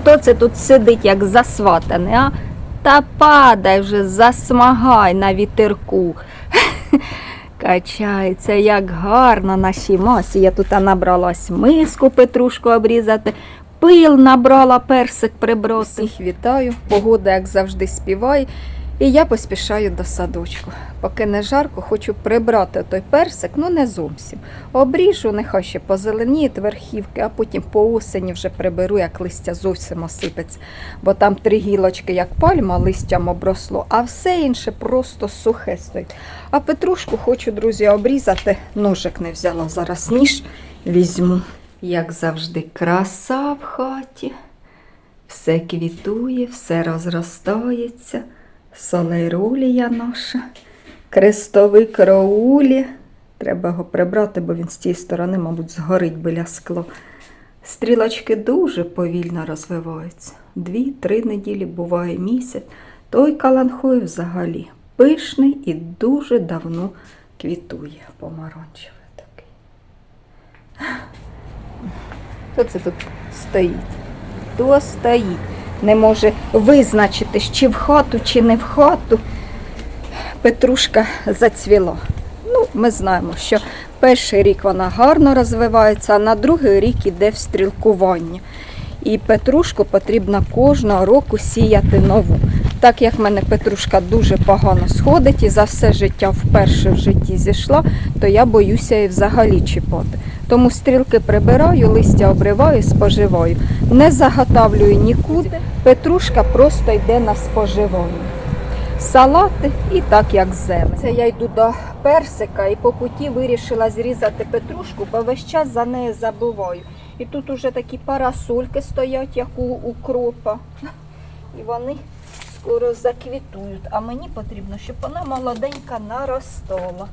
Хто це тут сидить, як засватаний, а? Та падай вже, засмагай на вітерку. Качається, як гарно нашій масі. Я тут набралась миску петрушку обрізати, пил набрала, персик прибросив. Всіх вітаю, погода, як завжди, співає. І я поспішаю до садочку. Поки не жарко, хочу прибрати той персик, ну не зовсім. Обріжу, нехай ще позеленіють верхівки, а потім по осені вже приберу, як листя зовсім осипеться. Бо там три гілочки, як пальма, листям обросло, а все інше просто сухе стоїть. А петрушку хочу, друзі, обрізати. Ножик не взяла зараз ніж візьму. Як завжди, краса в хаті. Все квітує, все розростається. Солейрулія наша, крестовик роулі. Треба його прибрати, бо він з тієї сторони, мабуть, згорить біля скло. Стрілочки дуже повільно розвиваються. Дві-три неділі буває місяць. Той каланхой взагалі пишний і дуже давно квітує. Помаранчевий такий. Хто це тут стоїть? Хто стоїть? Не може визначитись, чи в хату, чи не в хату. Петрушка зацвіла. Ну, ми знаємо, що перший рік вона гарно розвивається, а на другий рік іде в стрілкування. І петрушку потрібно кожного року сіяти нову. Так як в мене петрушка дуже погано сходить і за все життя вперше в житті зійшла, то я боюся її взагалі чіпати. Тому стрілки прибираю, листя обриваю, споживаю. Не заготавлюю нікуди. Петрушка просто йде на споживання. Салати і так як зелень. Це я йду до персика і по путі вирішила зрізати петрушку, бо весь час за нею забуваю. І тут уже такі парасольки стоять, як у укропа. І вони скоро заквітують. А мені потрібно, щоб вона молоденька наростала.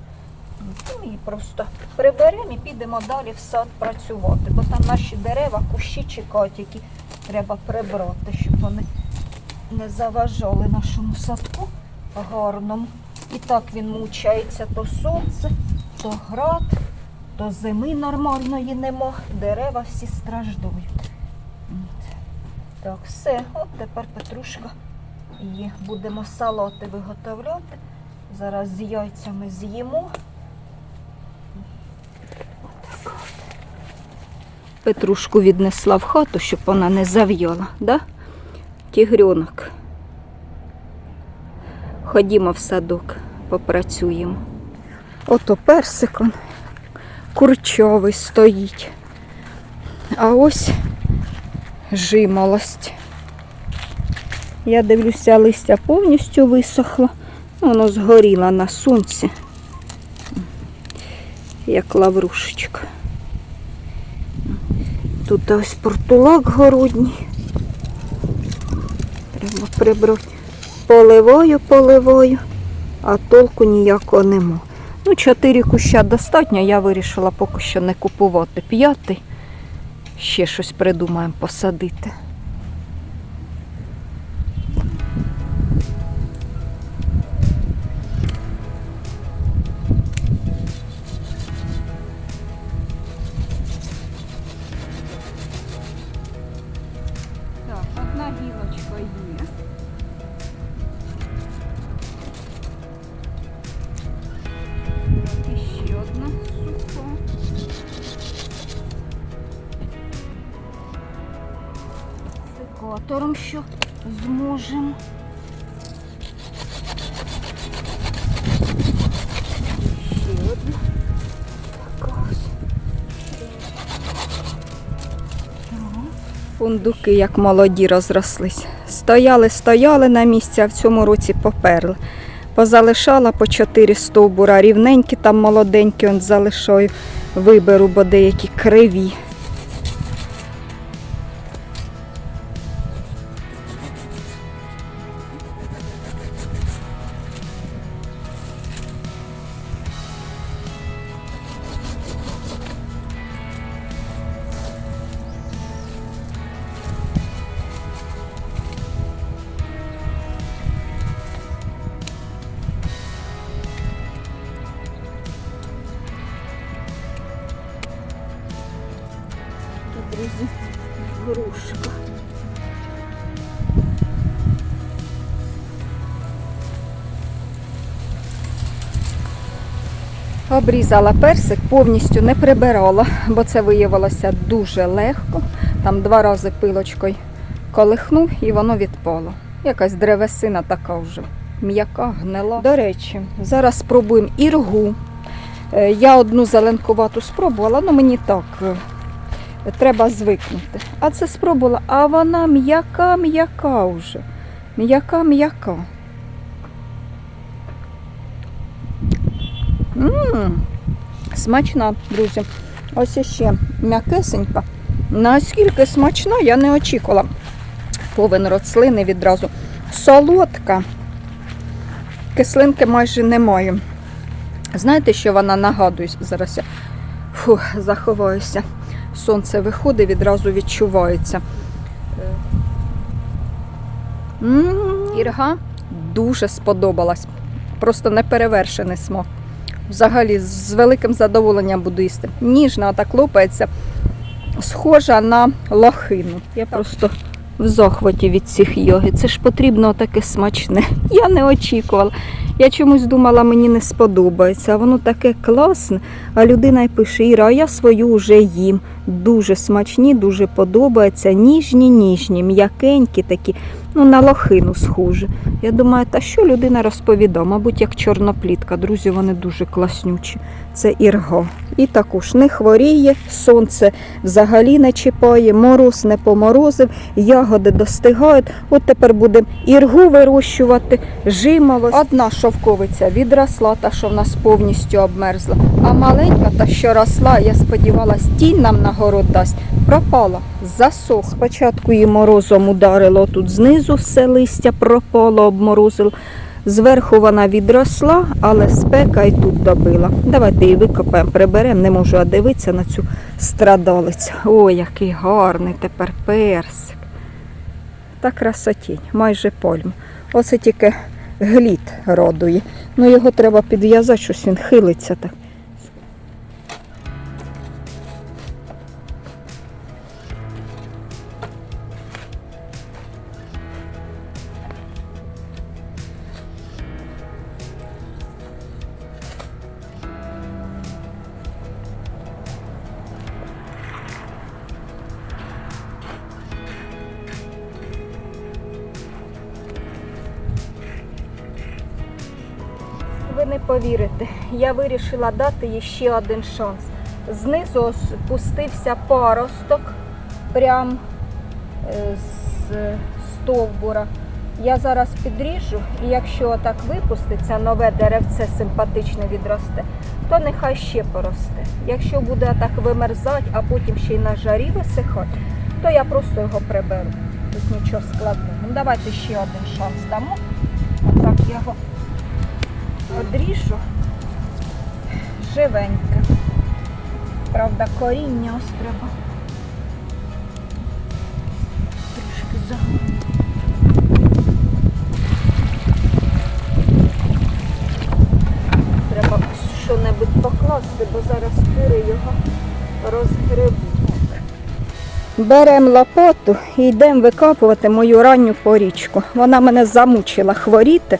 Ну, її просто приберемо і підемо далі в сад працювати, бо там наші дерева, кущі чекають, які треба прибрати, щоб вони не заважали нашому садку гарному. І так він мучається то сонце, то град, то зими нормальної нема. Дерева всі страждають. Так, все, от тепер Петрушка є. Будемо салати виготовляти. Зараз з яйцями з'їмо. Отак от. Петрушку віднесла в хату, щоб вона не зав'яла, да? Тігрьонок. Ходімо в садок, попрацюємо. Ото персик он курчовий стоїть. А ось жимолость. Я дивлюся, листя повністю висохло. Воно згоріло на сонці, як лаврушечка. Тут ось портулак городній. Треба прибрати. Поливаю, поливаю, а толку ніякого нема. Ну, чотири куща достатньо, я вирішила поки що не купувати п'ятий. Ще щось придумаємо посадити. Секатором що зможемо. Фундуки, як молоді, розрослись. Стояли, стояли на місці, а в цьому році поперли. Позалишала по чотири стовбура, рівненькі там молоденькі, он залишаю. Виберу, бо деякі криві. Обрізала персик, повністю не прибирала, бо це виявилося дуже легко. Там два рази пилочкою колихнув і воно відпало. Якась древесина така вже м'яка, гнила. До речі, зараз спробуємо іргу. Е, Я одну зеленкувату спробувала, але мені так е, треба звикнути. А це спробувала, а вона м'яка, м'яка вже. М'яка, м'яка. Мм, смачна, друзі. Ось іще м'якесенька. Наскільки смачна, я не очікувала. Повен рослини відразу. Солодка. Кислинки майже немає. Знаєте, що вона нагадує? Зараз я фу, заховаюся. Сонце виходить, відразу відчувається. Ірга дуже сподобалась. Просто неперевершений смак. Взагалі, з великим задоволенням буду їсти. Ніжна, так лопається, схожа на лохину. Я просто в захваті від цих йоги. Це ж потрібно таке смачне. Я не очікувала. Я чомусь думала, мені не сподобається. А воно таке класне. А людина й пише, Іра, а я свою вже їм. Дуже смачні, дуже подобаються. Ніжні, ніжні, м'якенькі такі, ну на лохину схожі. Я думаю, та що людина розповідає? Мабуть, як чорноплітка. Друзі, вони дуже класнючі. Це ірга. І також не хворіє, сонце взагалі не чіпає, мороз не поморозив, ягоди достигають. От тепер будемо іргу вирощувати, жимолость. Одна шовковиця відросла, та що в нас повністю обмерзла. А маленька, та що росла, я сподівалась, тінь нам на город дасть, пропала, засох. Спочатку її морозом ударило тут знизу, все листя пропало, обморозило. Зверху вона відросла, але спека і тут добила. Давайте її викопаємо, приберемо, не можу дивитися на цю страдалицю. Ой, який гарний тепер персик. Та красотінь, майже пальма. Оце тільки глід родує. Ну його треба підв'язати, щось він хилиться так. Я вирішила дати їй ще один шанс. Знизу спустився паросток прям е, з стовбура. Я зараз підріжу, і якщо так випуститься, нове деревце симпатичне відросте, то нехай ще поросте. Якщо буде так вимерзати, а потім ще й на жарі висихати, то я просто його приберу. Тут нічого складного. Ну, давайте ще один шанс дамо. Отак його одріжу живеньке. Правда, коріння ось треба. Трошки загорну. Треба що-небудь покласти, бо зараз кури його розгребуть. Беремо лопату і йдемо викапувати мою ранню порічку. Вона мене замучила хворіти.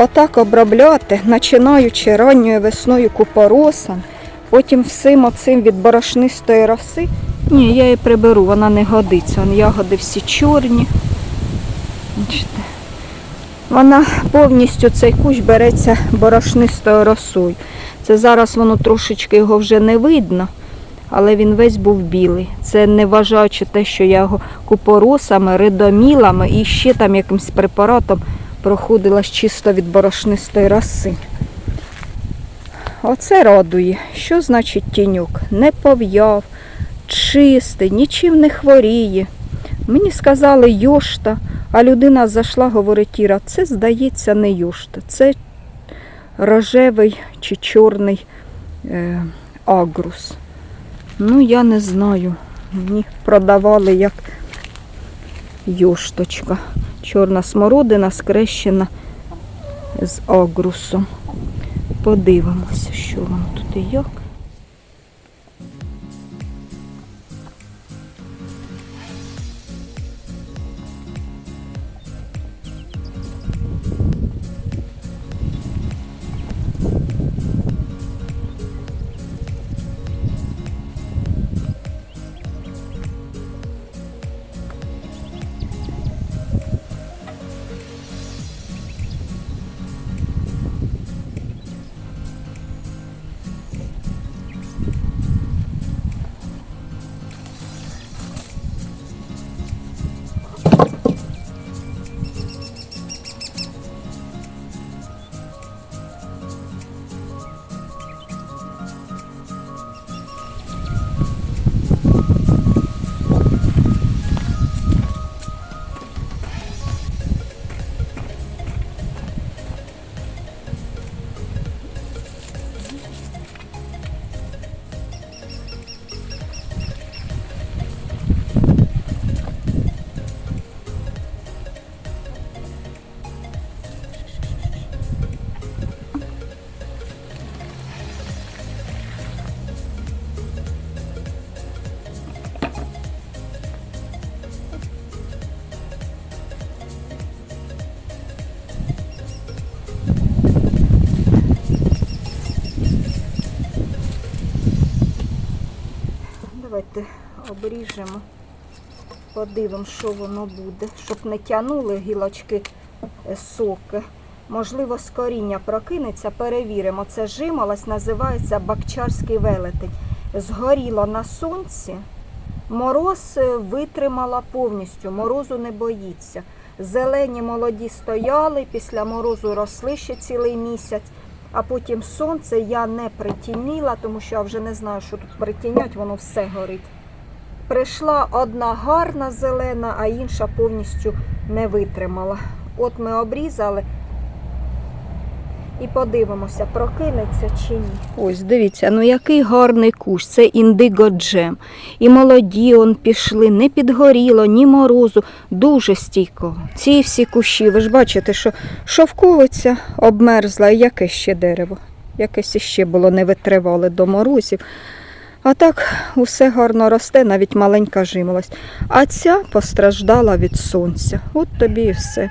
Отак обробляти, починаючи ранньою весною купоросом, потім всім оцим від борошнистої роси. Ні, я її приберу, вона не годиться. Вон ягоди всі чорні. Бачите. Вона повністю цей кущ береться борошнистою росою. Це зараз воно трошечки його вже не видно, але він весь був білий. Це не вважаючи те, що я його купоросами, ридомілами і ще там якимось препаратом проходила ж чисто від борошнистої роси. Оце радує. Що значить тіньок? Не пов'яв, чистий, нічим не хворіє. Мені сказали йошта, а людина зайшла, говорить, Іра, це, здається, не йошта. Це рожевий чи чорний е, агрус. Ну, я не знаю. Мені продавали як йошточка. Чорна смородина скрещена з агрусом. Подивимося, що воно тут і як. Обріжемо, подивимо, що воно буде, щоб не тянули гілочки е, соки. Можливо, з коріння прокинеться, перевіримо. Це жимолость, називається бакчарський велетень. Згоріло на сонці, мороз е, витримала повністю, морозу не боїться. Зелені молоді стояли, після морозу росли ще цілий місяць, а потім сонце я не притініла, тому що я вже не знаю, що тут притінять, воно все горить. Прийшла одна гарна зелена, а інша повністю не витримала. От ми обрізали і подивимося, прокинеться чи ні. Ось дивіться, ну який гарний кущ, це індиго джем. І молоді он пішли, не підгоріло, ні морозу, дуже стійко. Ці всі кущі, ви ж бачите, що шовковиця обмерзла, і яке ще дерево. Якесь іще було не витривале до морозів. А так усе гарно росте, навіть маленька жимолость. А ця постраждала від сонця. От тобі і все.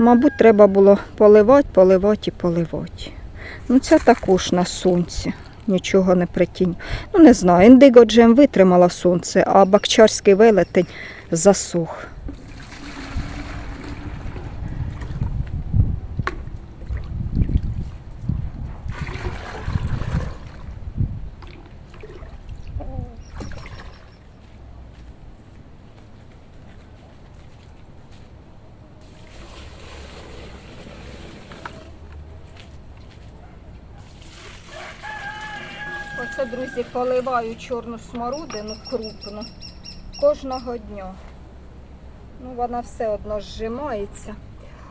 Мабуть, треба було поливати, поливати і поливати. Ну, ця також на сонці. Нічого не притінь. Ну, не знаю, індиго джем витримала сонце, а бакчарський велетень засух. Оце, друзі, поливаю чорну смородину крупну кожного дня. Ну, вона все одно зжимається.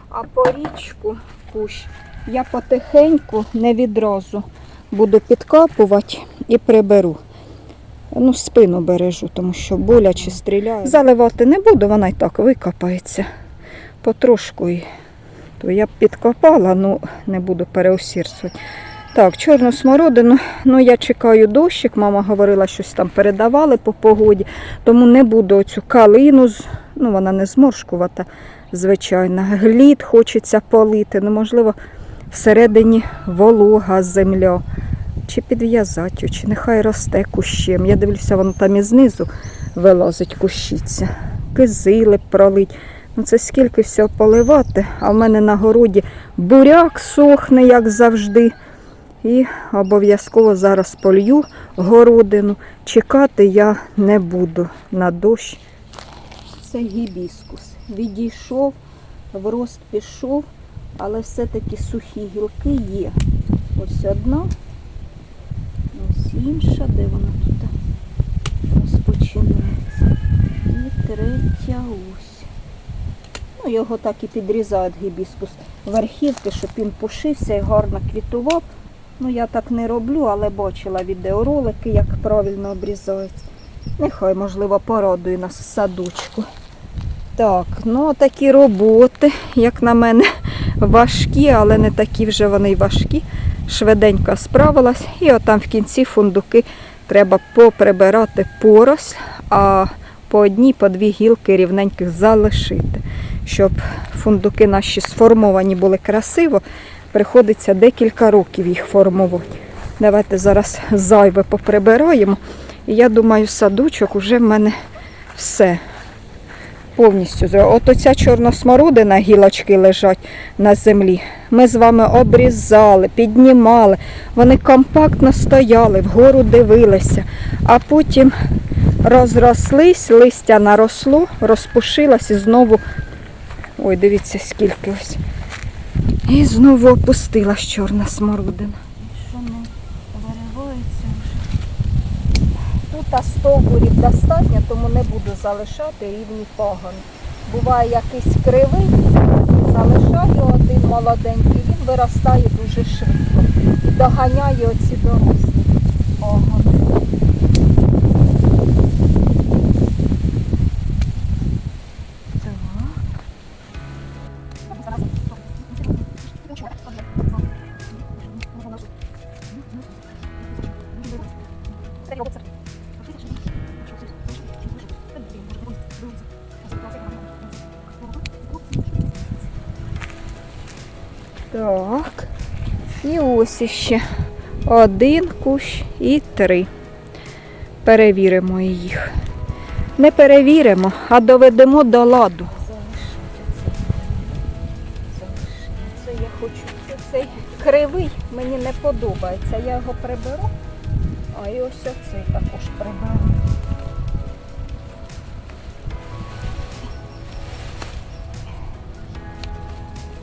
А порічку кущ я потихеньку, не відразу буду підкапувати і приберу. Ну, спину бережу, тому що боляче стріляє. Заливати не буду, вона і так викопається. Потрошку. То я б підкопала, ну не буду переусірцювати. Так, чорну смородину. Ну, я чекаю дощик. Мама говорила, щось там передавали по погоді, тому не буду оцю калину, ну вона не зморшкувата, звичайно. Глід хочеться полити. Ну, можливо, всередині волога земля. Чи підв'язати, чи нехай росте кущем. Я дивлюся, воно там і знизу вилазить кущиця. Кизили пролить. Ну це скільки всього поливати, а в мене на городі буряк сохне, як завжди. І обов'язково зараз полью городину. Чекати я не буду на дощ. Це гібіскус. Відійшов, в рост пішов, але все-таки сухі гілки є. Ось одна, ось інша, де вона тут розпочинається. І третя ось. Ну, його так і підрізають гібіскус верхівки, щоб він пушився і гарно квітував. Ну, я так не роблю, але бачила відеоролики, як правильно обрізається. Нехай, можливо, порадує нас в садочку. Так, ну такі роботи, як на мене, важкі, але не такі вже вони важкі. Швиденько справилась. І отам в кінці фундуки треба поприбирати поросль, а по одній, по дві гілки рівненьких залишити. Щоб фундуки наші сформовані були красиво, приходиться декілька років їх формувати. Давайте зараз зайве поприбираємо. І я думаю, садочок уже в мене все повністю. От оця чорна смородина, гілочки лежать на землі. Ми з вами обрізали, піднімали. Вони компактно стояли, вгору дивилися, а потім розрослись, листя наросло, розпушилось і знову. Ой, дивіться, скільки ось. І знову опустилась чорна смородина. Що не виривається вже. Тут стовбурів достатньо, тому не буду залишати рівні пагони. Буває якийсь кривий, залишаю один молоденький, він виростає дуже швидко і доганяє оці дорослі пагони. Ось один кущ і три. Перевіримо їх. Не перевіримо, а доведемо до ладу. Це я хочу. це Цей кривий мені не подобається. Я його приберу. А і ось оцей також приберу.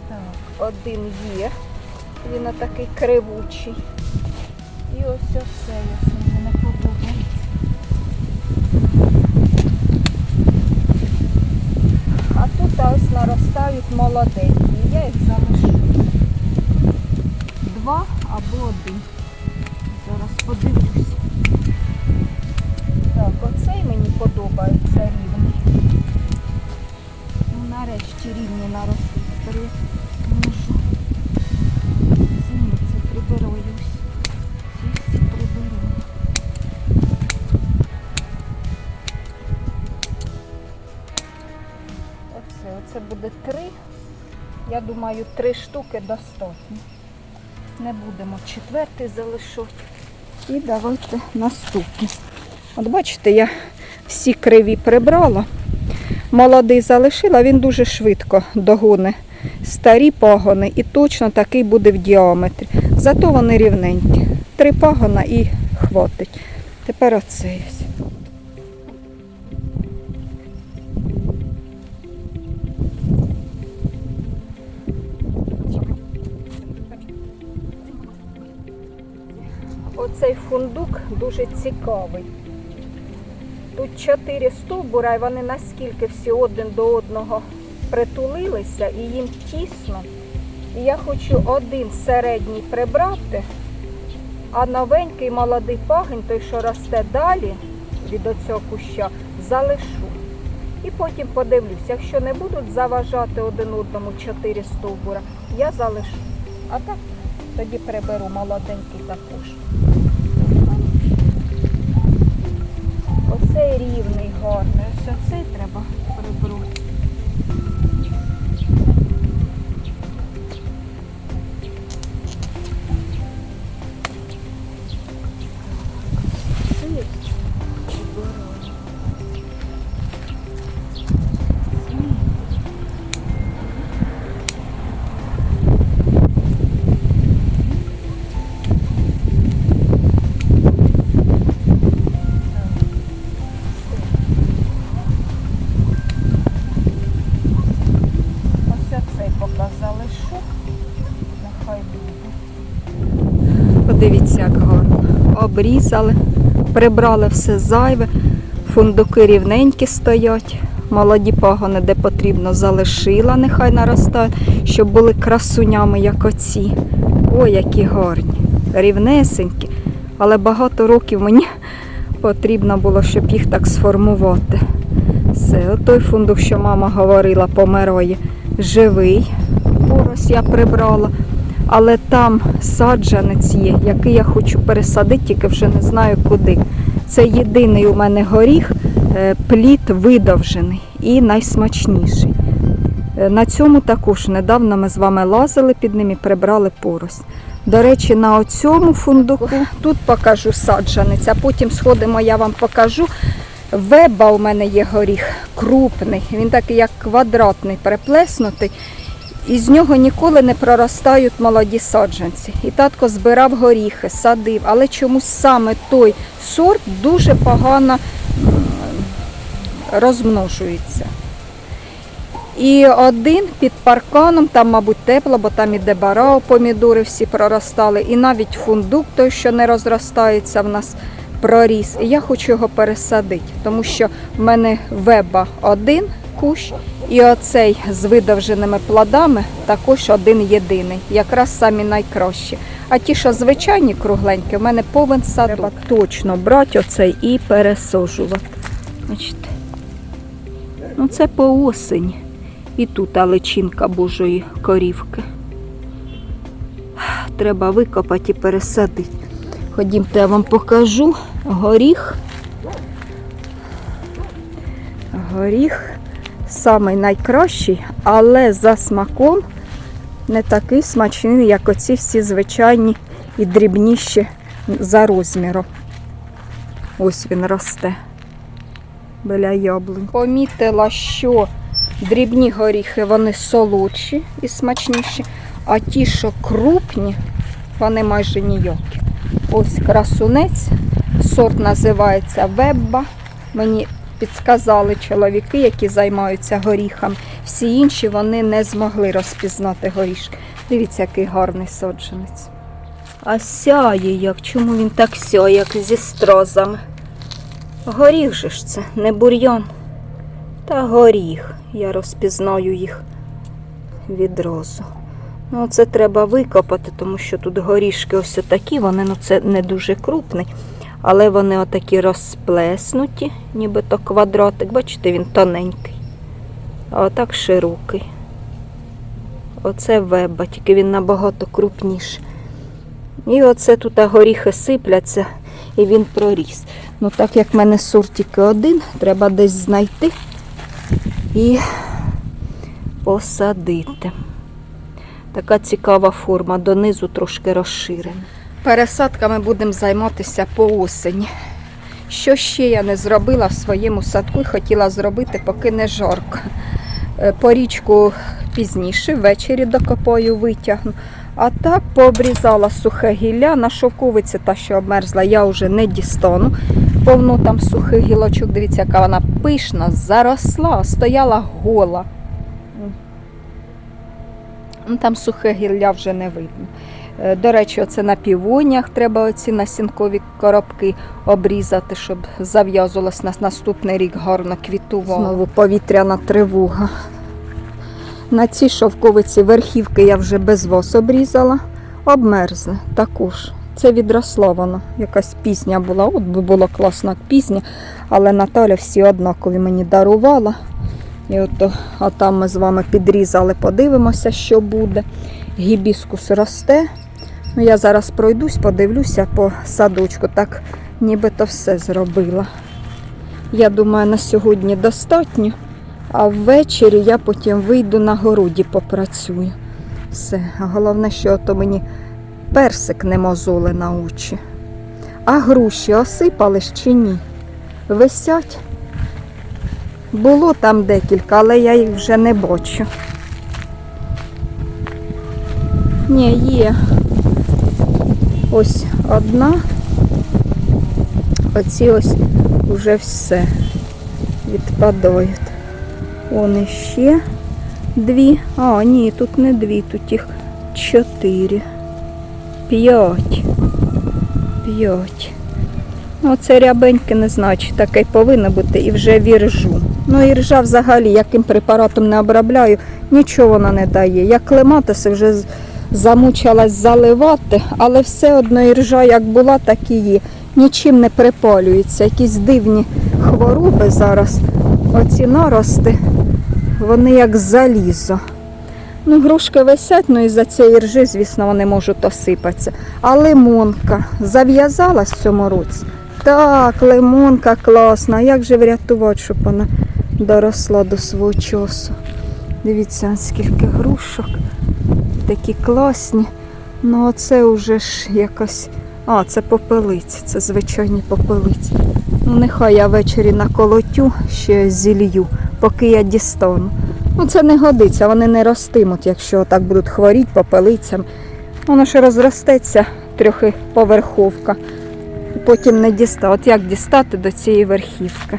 Так, один є. Він такий кривучий. І ось оцей ось мені не подобається. А тут ось наростають молоденькі. Я їх залишу. Два або один. Зараз подивлюсь. Так, оцей мені подобається рівний. Ну, нарешті рівні наросли. Думаю, три штуки достатньо. Не будемо четвертий залишати. І давайте наступний. От бачите, я всі криві прибрала. Молодий залишила, він дуже швидко догоне старі пагони і точно такий буде в діаметрі. Зато вони рівненькі. Три пагона і хватить. Тепер оцей Оцей фундук дуже цікавий. Тут чотири стовбура, і вони наскільки всі один до одного притулилися і їм тісно. І я хочу один середній прибрати, а новенький молодий пагень, той, що росте далі від оцього куща, залишу. І потім подивлюсь, якщо не будуть заважати один одному чотири стовбура, я залишу. А так тоді приберу молоденький також. Рівний гарний. Все це треба прибрати. Подивіться, як гарно. Обрізали, прибрали все зайве, фундуки рівненькі стоять. Молоді пагони, де потрібно, залишила, нехай наростають, щоб були красунями, як оці. Ой, які гарні, рівнесенькі. Але багато років мені потрібно було, щоб їх так сформувати. Все, той фундук, що мама говорила, помирає, живий. Порос я прибрала. Але там саджанець є, який я хочу пересадити, тільки вже не знаю куди. Це єдиний у мене горіх, е, плід видовжений і найсмачніший. Е, На цьому також недавно ми з вами лазили під ним і прибрали порос. До речі, на оцьому фундуку тут покажу саджанець, а потім сходимо, я вам покажу. Веба у мене є горіх крупний, він такий як квадратний, переплеснутий. І з нього ніколи не проростають молоді саджанці. І татко збирав горіхи, садив, але чомусь саме той сорт дуже погано розмножується. І один під парканом, там, мабуть, тепло, бо там і дебарао, помідори всі проростали, і навіть фундук той, що не розростається, в нас проріс. І я хочу його пересадити, тому що в мене веба один кущ, і оцей з видовженими плодами також один єдиний, якраз самі найкращі. А ті, що звичайні кругленькі, в мене повен садок. Треба точно брати оцей і пересаджувати. Бачите? Ну це по осені. І тут личинка Божої корівки. Треба викопати і пересадити. Ходімте, я вам покажу горіх. Горіх самий найкращий, але за смаком не такий смачний, як оці всі звичайні і дрібніші за розміром. Ось він росте. біля яблунь. Помітила, що дрібні горіхи вони солодші і смачніші, а ті, що крупні, вони майже ніякі. Ось красунець, сорт називається Вебба. Мені підказали чоловіки, які займаються горіхом. Всі інші вони не змогли розпізнати горішки. Дивіться, який гарний соджанець. А сяє як, чому він так сяє, як зі строзами? Горіх же ж це, не бур'ян. Та горіх. Я розпізнаю їх відразу. Ну, це треба викопати, тому що тут горішки ось такі, вони ну це не дуже крупний, але вони отакі розплеснуті, нібито квадратик. Бачите, він тоненький. А отак широкий. Оце веба, тільки він набагато крупніший. І оце тут горіхи сипляться, і він проріс. Ну, так як в мене сорт тільки один, треба десь знайти і посадити. Така цікава форма, донизу трошки розширена. Пересадками будемо займатися по осені. Що ще я не зробила в своєму садку і хотіла зробити, поки не жарко. Е, Порічку пізніше, ввечері докопаю, витягну. А так пообрізала сухе гілля на шовковиці, та що обмерзла, я вже не дістану. Повно там сухих гілочок, дивіться, яка вона пишна, заросла, стояла гола. Ну, Там сухе гілля вже не видно. Е, До речі, оце на півонях треба оці насінкові коробки обрізати, щоб зав'язувалось на наступний рік гарно квітувало. Знову повітряна тривога. На цій шовковиці верхівки я вже без вос обрізала, обмерзли також. Це відросло воно. Якась пісня була. От би була класна пісня, але Наталя всі однакові мені дарувала. І от, а там ми з вами підрізали, подивимося, що буде. Гібіскус росте. Ну, я зараз пройдусь, подивлюся по садочку, так нібито все зробила. Я думаю, на сьогодні достатньо, а ввечері я потім вийду на городі, попрацюю. Все. Головне, що то мені персик не мозоли на очі. А груші осипались чи ні? Висять? Було там декілька, але я їх вже не бачу. Ні, є. Ось одна. Оці ось вже все відпадають. Вон іще дві. А, ні, тут не дві, тут їх чотири. П'ять. П'ять. Ну, Оце рябеньке, не знаю, чи таке повинно бути, і вже віржу. Ну, і ржа взагалі, яким препаратом не обробляю, нічого вона не дає. Я клематиси вже замучилась заливати, але все одно і ржа як була, так і є. Нічим не припалюється. Якісь дивні хвороби зараз. Оці нарости, вони як залізо. Ну, грушки висять, ну і за цієї ржи, звісно, вони можуть осипатися. А лимонка зав'язалась в цьому році. Так, лимонка класна. Як же врятувати, щоб вона доросла до свого часу? Дивіться, скільки грушок. Такі класні. Ну, оце вже ж якось. А, це попелиці, це звичайні попелиці. Ну, нехай я ввечері наколотю ще зілью, поки я дістану. Ну, це не годиться, вони не ростимуть, якщо так будуть хворіти попелицям. Воно ще розростеться трохи поверховка. Потім не дістати. От як дістати до цієї верхівки?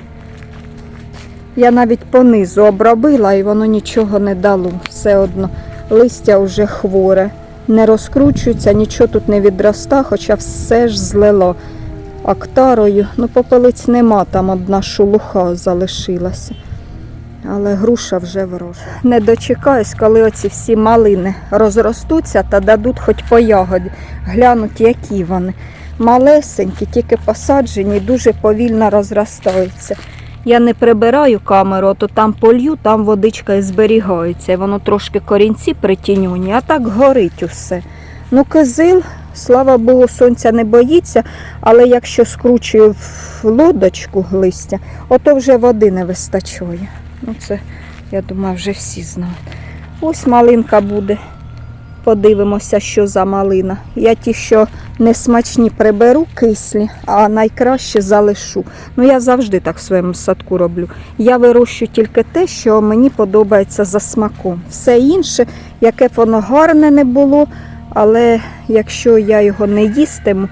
Я навіть понизу обробила і воно нічого не дало. Все одно листя вже хворе, не розкручується, нічого тут не відроста, хоча все ж злило актарою. Ну, попелиць нема, там одна шелуха залишилася. Але груша вже ворожа. Не дочекаюсь, коли оці всі малини розростуться та дадуть хоч по ягоді. Глянуть, які вони. Малесенькі, тільки посаджені, дуже повільно розростаються. Я не прибираю камеру, то там полью, там водичка і зберігається. Воно трошки корінці притінюні, а так горить усе. Ну, кизил, слава Богу, сонця не боїться, але якщо скручую в лодочку листя, ото вже води не вистачає. Ну, це, я думаю, вже всі знають. Ось малинка буде. Подивимося, що за малина. Я ті, що несмачні приберу кислі, а найкраще залишу. Ну я завжди так в своєму садку роблю. Я вирощую тільки те, що мені подобається за смаком. Все інше, яке б воно гарне не було, але якщо я його не їстиму,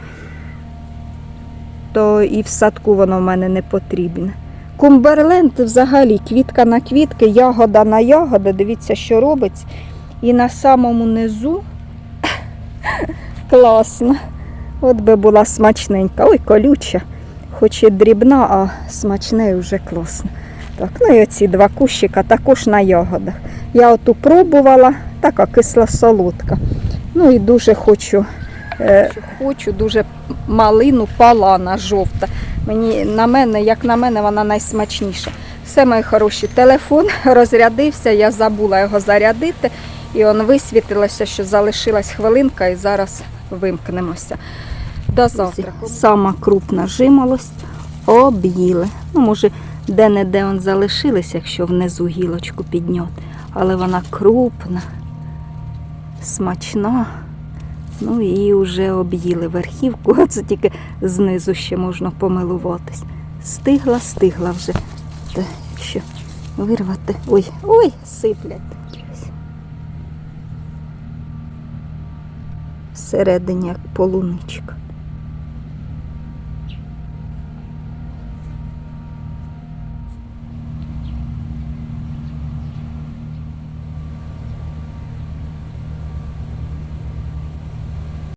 то і в садку воно в мене не потрібне. Кумберленд взагалі квітка на квітки, ягода на ягода. Дивіться, що робиться. І на самому низу класно. От би була смачненька. Ой, колюча, хоч і дрібна, а смачне вже класно. Так, ну і оці два кущика також на ягодах. Я оту пробувала, така кисла солодка. Ну і дуже хочу, е, хочу дуже малину палана жовта. Мені на мене, як на мене, вона найсмачніша. Все, мої хороші, телефон розрядився, я забула його зарядити, і он висвітилося, що залишилась хвилинка, і зараз вимкнемося. До завтра. Сама крупна жимолость об'їли. Ну, може, де-не-де он залишились, якщо внизу гілочку підняти. Але вона крупна, смачна. Ну і вже об'їли верхівку, оце тільки знизу ще можна помилуватись. Стигла, стигла вже. Та якщо вирвати. Ой, ой, сиплять. Всередині як полуничка.